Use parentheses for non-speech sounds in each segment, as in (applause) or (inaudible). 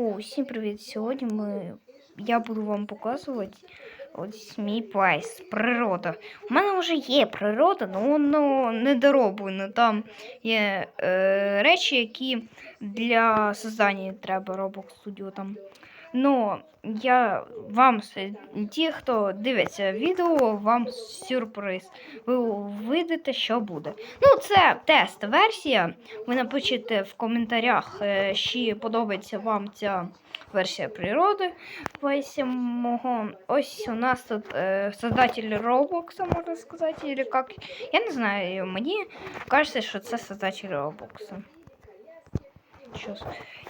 О, всім привіт! Сьогодні ми... я буду вам показувати ось мій плейс. Природа. У мене вже є природа, але воно не дороблено. Там є е, речі, які для создання треба Roblox Studio там. Ну, я вам, ті, хто дивиться відео, вам сюрприз. Ви увидите, що буде. Ну, це тест-версія. Ви напишіть в коментарях, е, чи подобається вам ця версія природи. Ось. У нас тут е, создатель Roblox, можна сказати, или як. Я не знаю, мені кажеться, що це создатель. Щас.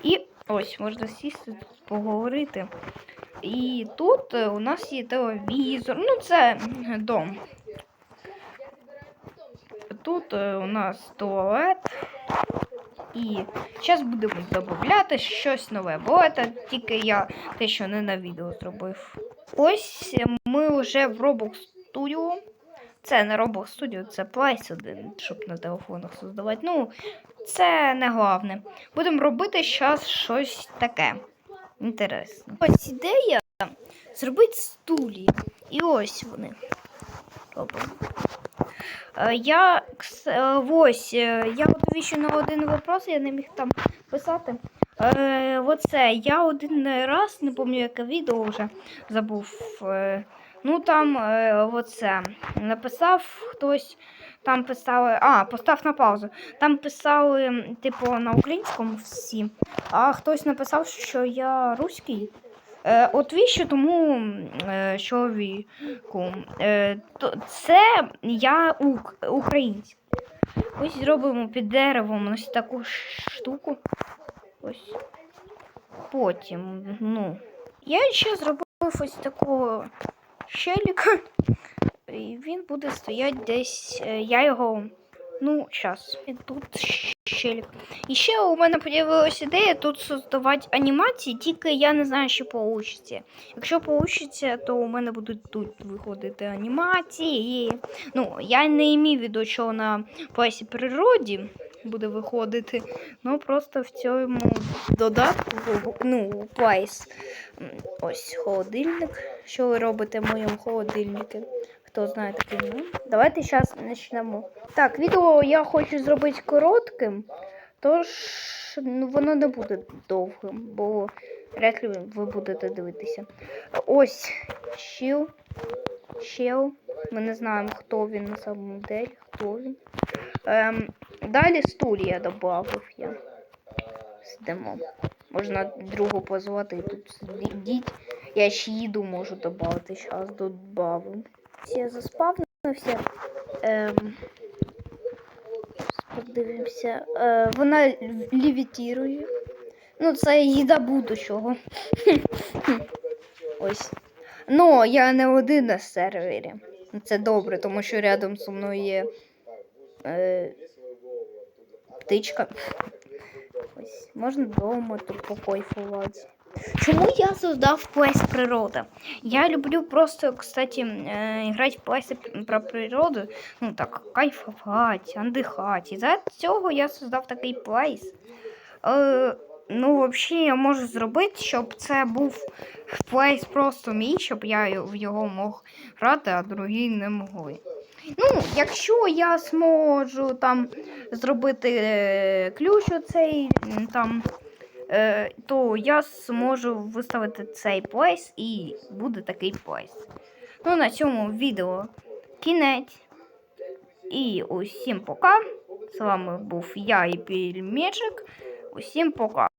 І ось можна сісти поговорити. І тут е, у нас є телевізор. Ну, це дом. Тут е, у нас туалет. І зараз будемо додати щось нове, бо це тільки я те, що не на відео зробив. Ось ми вже в Roblox Studio. Це не Roblox Studio, це Place 1, щоб на телефонах создавати. Ну, це не головне. Будемо робити зараз щось таке. Інтересне. Ось ідея зробити стулі. І ось вони. Робимо. Е, Я е, ось, е, я відповіщу на один вопрос, я не міг там писати. Е, оце, я один раз, не пам'ятаю, яке відео вже забув. Ну там е, оце, написав хтось, там писали, а, постав на паузу. Там писали, типу, на українському всі, а хтось написав, що я руський. Е, от віщо тому е, чоловіку. Е, то це я ук, український. Ось зробимо під деревом ось таку штуку. Ось. Потім, ну. Я ще зробив ось такого щеліка. І він буде стояти десь. е, Я його. Ну, зараз. І тут щелік. І ще у мене з'явилася ідея тут создавати анімації, тільки я не знаю, що вийде. Якщо вийде, то у мене будуть тут виходити анімації. Ну, я не маю в виду, що на плесі природі буде виходити. Ну просто в цьому додатку, ну, плейс. м, Ось холодильник. Що ви робите в моєму холодильнику? Хто знає такий ну. Давайте зараз почнемо. Так, відео я хочу зробити коротким, тож ну, воно не буде довгим, бо вряд ви будете дивитися. Ось щіл. Щел. Ми не знаємо, хто він на самом деле, хто він. Ем, далі стулья додав я. Сидимо. Можна другу позвати і тут сидіть. Я ще їду можу додати. Зараз додавим. Всі заспавнився. Ем, подивимося. Е, вона лівітірує. Ну, це їда будущого. (laughs) Ось. Ну, я не один на сервері. Це добре, тому що рядом зі мною є е, птичка. Ось. Можна вдома тут покайфувати. Чому я создав плейс природа? Я люблю просто, кстати, э, играть в плейси про природу, ну так, кайфувати, отдыхать. За цього я создав такий плейс. Е, ну, взагалі, я можу зробити, щоб це був плейс просто мій, щоб я в його мог грати, а другі не могли. Ну, якщо я зможу там зробити е, ключ оцей там, е, то я зможу виставити цей плейс і буде такий плейс. Ну, на цьому відео кінець. І усім пока. З вами був я і Пільмечик. Усім пока.